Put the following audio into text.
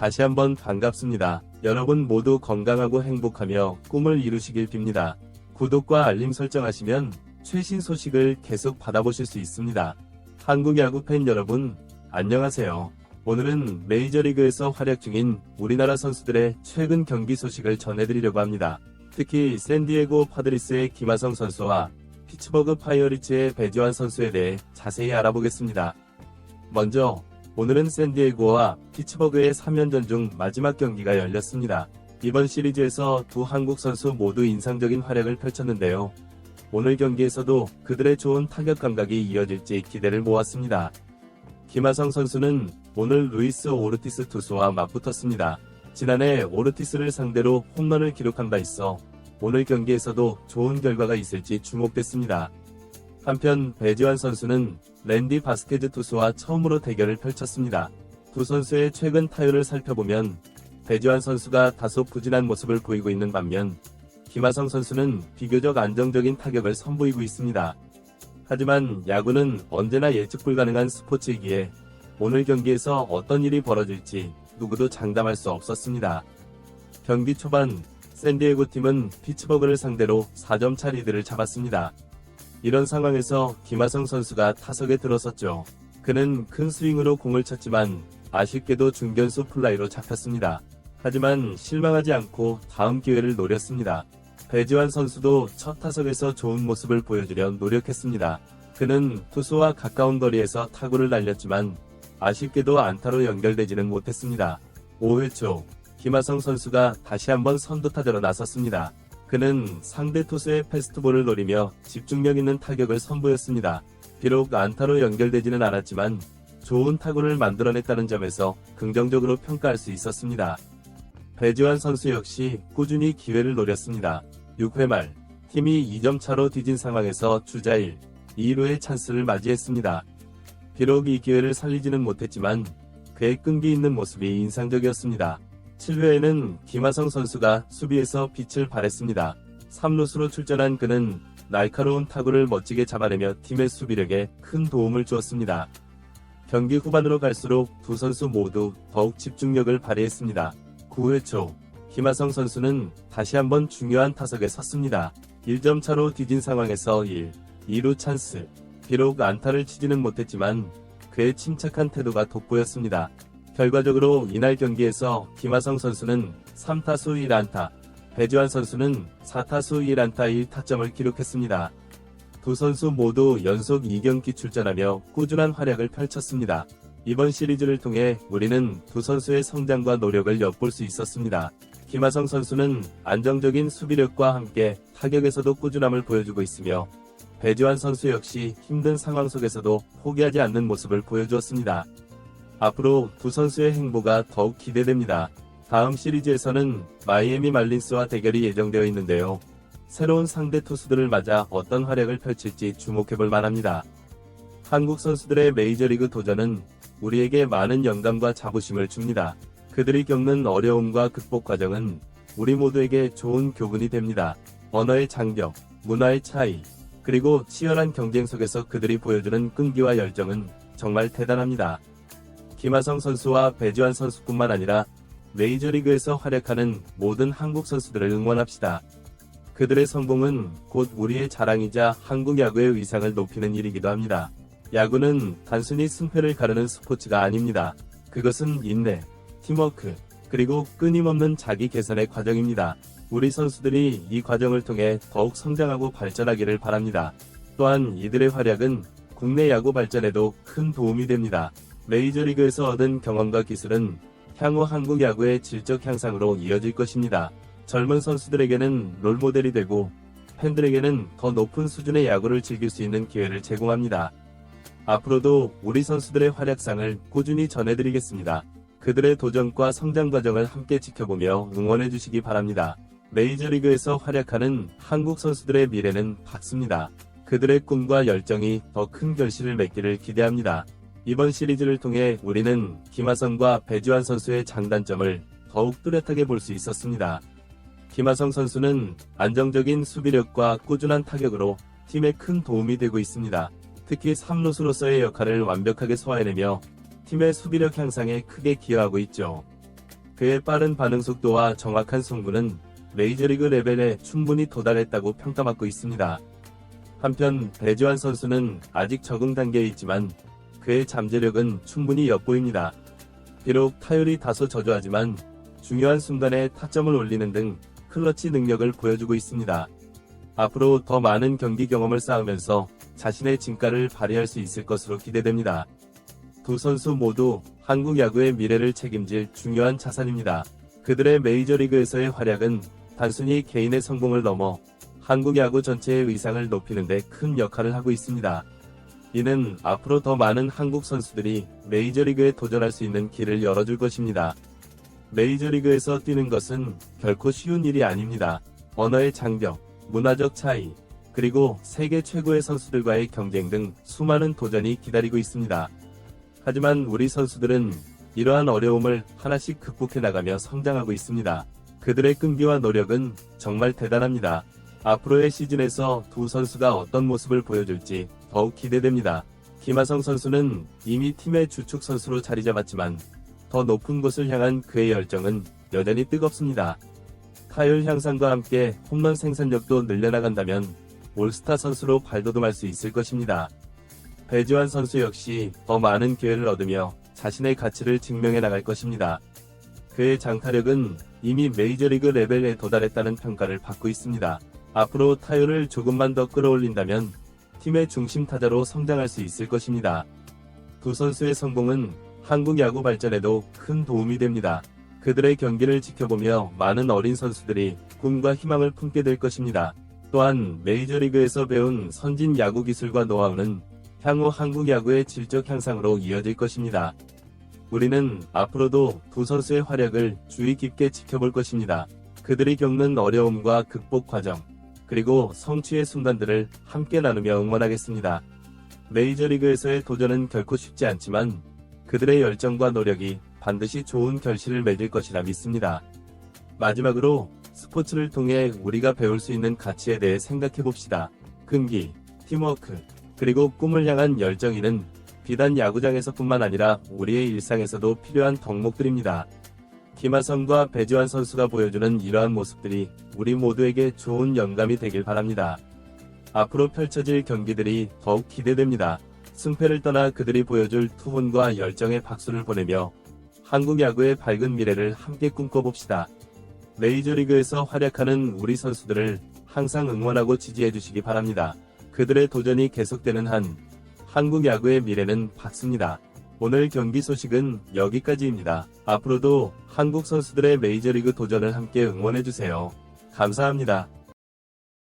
다시 한번 반갑습니다. 여러분 모두 건강하고 행복하며 꿈을 이루시길 빕니다. 구독과 알림 설정하시면 최신 소식을 계속 받아보실 수 있습니다. 한국 야구 팬 여러분, 안녕하세요. 오늘은 메이저리그에서 활약 중인 우리나라 선수들의 최근 경기 소식을 전해드리려고 합니다. 특히 샌디에고 파드리스의 김하성 선수와 피츠버그 파이어리츠의 배지환 선수에 대해 자세히 알아보겠습니다. 먼저 오늘은 샌디에고와 피츠버그의 3연전 중 마지막 경기가 열렸습니다. 이번 시리즈에서 두 한국 선수 모두 인상적인 활약을 펼쳤는데요. 오늘 경기에서도 그들의 좋은 타격 감각이 이어질지 기대를 모았습니다. 김하성 선수는 오늘 루이스 오르티스 투수와 맞붙었습니다. 지난해 오르티스를 상대로 홈런을 기록한 바 있어 오늘 경기에서도 좋은 결과가 있을지 주목됐습니다. 한편 배지환 선수는 랜디 바스케즈 투수와 처음으로 대결을 펼쳤습니다. 두 선수의 최근 타율을 살펴보면 배지환 선수가 다소 부진한 모습을 보이고 있는 반면 김하성 선수는 비교적 안정적인 타격을 선보이고 있습니다. 하지만 야구는 언제나 예측 불가능한 스포츠이기에 오늘 경기에서 어떤 일이 벌어질지 누구도 장담할 수 없었습니다. 경기 초반 샌디에고 팀은 피츠버그를 상대로 4점 차 리드를 잡았습니다. 이런 상황에서 김하성 선수가 타석에 들어섰죠. 그는 큰 스윙으로 공을 쳤지만 아쉽게도 중견수 플라이로 잡혔습니다. 하지만 실망하지 않고 다음 기회를 노렸습니다. 배지환 선수도 첫 타석에서 좋은 모습을 보여주려 노력했습니다. 그는 투수와 가까운 거리에서 타구를 날렸지만 아쉽게도 안타로 연결되지는 못했습니다. 5회 초 김하성 선수가 다시 한번 선두타자로 나섰습니다. 그는 상대 투수의 패스트볼을 노리며 집중력 있는 타격을 선보였습니다. 비록 안타로 연결되지는 않았지만 좋은 타구를 만들어냈다는 점에서 긍정적으로 평가할 수 있었습니다. 배지환 선수 역시 꾸준히 기회를 노렸습니다. 6회 말 팀이 2점 차로 뒤진 상황에서 주자 1, 2루의 찬스를 맞이했습니다. 비록 이 기회를 살리지는 못했지만 그의 끈기 있는 모습이 인상적이었습니다. 7회에는 김하성 선수가 수비에서 빛을 발했습니다. 3루수로 출전한 그는 날카로운 타구를 멋지게 잡아내며 팀의 수비력에 큰 도움을 주었습니다. 경기 후반으로 갈수록 두 선수 모두 더욱 집중력을 발휘했습니다. 9회 초 김하성 선수는 다시 한번 중요한 타석에 섰습니다. 1점 차로 뒤진 상황에서 1, 2루 찬스. 비록 안타를 치지는 못했지만 그의 침착한 태도가 돋보였습니다. 결과적으로 이날 경기에서 김하성 선수는 3타수 1안타, 배주환 선수는 4타수 1안타 1타점을 기록했습니다. 두 선수 모두 연속 2경기 출전하며 꾸준한 활약을 펼쳤습니다. 이번 시리즈를 통해 우리는 두 선수의 성장과 노력을 엿볼 수 있었습니다. 김하성 선수는 안정적인 수비력과 함께 타격에서도 꾸준함을 보여주고 있으며 배지환 선수 역시 힘든 상황 속에서도 포기하지 않는 모습을 보여주었습니다. 앞으로 두 선수의 행보가 더욱 기대됩니다. 다음 시리즈에서는 마이애미 말린스와 대결이 예정되어 있는데요. 새로운 상대 투수들을 맞아 어떤 활약을 펼칠지 주목해볼 만합니다. 한국 선수들의 메이저리그 도전은 우리에게 많은 영감과 자부심을 줍니다. 그들이 겪는 어려움과 극복 과정은 우리 모두에게 좋은 교훈이 됩니다. 언어의 장벽, 문화의 차이, 그리고 치열한 경쟁 속에서 그들이 보여주는 끈기와 열정은 정말 대단합니다. 김하성 선수와 배지환 선수뿐만 아니라 메이저리그에서 활약하는 모든 한국 선수들을 응원합시다. 그들의 성공은 곧 우리의 자랑이자 한국 야구의 위상을 높이는 일이기도 합니다. 야구는 단순히 승패를 가르는 스포츠가 아닙니다. 그것은 인내, 팀워크, 그리고 끊임없는 자기 개선의 과정입니다. 우리 선수들이 이 과정을 통해 더욱 성장하고 발전하기를 바랍니다. 또한 이들의 활약은 국내 야구 발전에도 큰 도움이 됩니다. 메이저리그에서 얻은 경험과 기술은 향후 한국 야구의 질적 향상으로 이어질 것입니다. 젊은 선수들에게는 롤모델이 되고 팬들에게는 더 높은 수준의 야구를 즐길 수 있는 기회를 제공합니다. 앞으로도 우리 선수들의 활약상을 꾸준히 전해드리겠습니다. 그들의 도전과 성장 과정을 함께 지켜보며 응원해 주시기 바랍니다. 메이저리그에서 활약하는 한국 선수들의 미래는 밝습니다. 그들의 꿈과 열정이 더 큰 결실을 맺기를 기대합니다. 이번 시리즈를 통해 우리는 김하성과 배주환 선수의 장단점을 더욱 뚜렷하게 볼 수 있었습니다. 김하성 선수는 안정적인 수비력과 꾸준한 타격으로 팀에 큰 도움이 되고 있습니다. 특히 3루수로서의 역할을 완벽하게 소화해내며 팀의 수비력 향상에 크게 기여하고 있죠. 그의 빠른 반응 속도와 정확한 송구는 메이저리그 레벨에 충분히 도달했다고 평가받고 있습니다. 한편 배주환 선수는 아직 적응 단계에 있지만 그의 잠재력은 충분히 엿보입니다. 비록 타율이 다소 저조하지만 중요한 순간에 타점을 올리는 등 클러치 능력을 보여주고 있습니다. 앞으로 더 많은 경기 경험을 쌓으면서 자신의 진가를 발휘할 수 있을 것으로 기대됩니다. 두 선수 모두 한국 야구의 미래를 책임질 중요한 자산입니다. 그들의 메이저리그에서의 활약은 단순히 개인의 성공을 넘어 한국 야구 전체의 의상을 높이는 데 큰 역할을 하고 있습니다. 이는 앞으로 더 많은 한국 선수들이 메이저리그에 도전할 수 있는 길을 열어줄 것입니다. 메이저리그에서 뛰는 것은 결코 쉬운 일이 아닙니다. 언어의 장벽, 문화적 차이, 그리고 세계 최고의 선수들과의 경쟁 등 수많은 도전이 기다리고 있습니다. 하지만 우리 선수들은 이러한 어려움을 하나씩 극복해 나가며 성장하고 있습니다. 그들의 끈기와 노력은 정말 대단합니다. 앞으로의 시즌에서 두 선수가 어떤 모습을 보여줄지 더욱 기대됩니다. 김하성 선수는 이미 팀의 주축 선수로 자리 잡았지만 더 높은 곳을 향한 그의 열정은 여전히 뜨겁습니다. 타율 향상과 함께 홈런 생산력도 늘려나간다면 올스타 선수로 발돋움할 수 있을 것입니다. 배지환 선수 역시 더 많은 기회를 얻으며 자신의 가치를 증명해 나갈 것입니다. 그의 장타력은 이미 메이저리그 레벨에 도달했다는 평가를 받고 있습니다. 앞으로 타율을 조금만 더 끌어올린다면 팀의 중심 타자로 성장할 수 있을 것입니다. 두 선수의 성공은 한국 야구 발전에도 큰 도움이 됩니다. 그들의 경기를 지켜보며 많은 어린 선수들이 꿈과 희망을 품게 될 것입니다. 또한 메이저리그에서 배운 선진 야구 기술과 노하우는 향후 한국 야구의 질적 향상으로 이어질 것입니다. 우리는 앞으로도 두 선수의 활약을 주의 깊게 지켜볼 것입니다. 그들이 겪는 어려움과 극복 과정, 그리고 성취의 순간들을 함께 나누며 응원하겠습니다. 메이저리그에서의 도전은 결코 쉽지 않지만 그들의 열정과 노력이 반드시 좋은 결실을 맺을 것이라 믿습니다. 마지막으로 스포츠를 통해 우리가 배울 수 있는 가치에 대해 생각해 봅시다. 끈기, 팀워크, 그리고 꿈을 향한 열정이는 비단 야구장에서뿐만 아니라 우리의 일상에서도 필요한 덕목들입니다. 김하성과 배지환 선수가 보여주는 이러한 모습들이 우리 모두에게 좋은 영감이 되길 바랍니다. 앞으로 펼쳐질 경기들이 더욱 기대됩니다. 승패를 떠나 그들이 보여줄 투혼과 열정의 박수를 보내며 한국 야구의 밝은 미래를 함께 꿈꿔봅시다. 메이저리그에서 활약하는 우리 선수들을 항상 응원하고 지지해 주시기 바랍니다. 그들의 도전이 계속되는 한 한국 야구의 미래는 밝습니다. 오늘 경기 소식은 여기까지입니다. 앞으로도 한국 선수들의 메이저리그 도전을 함께 응원해주세요. 감사합니다.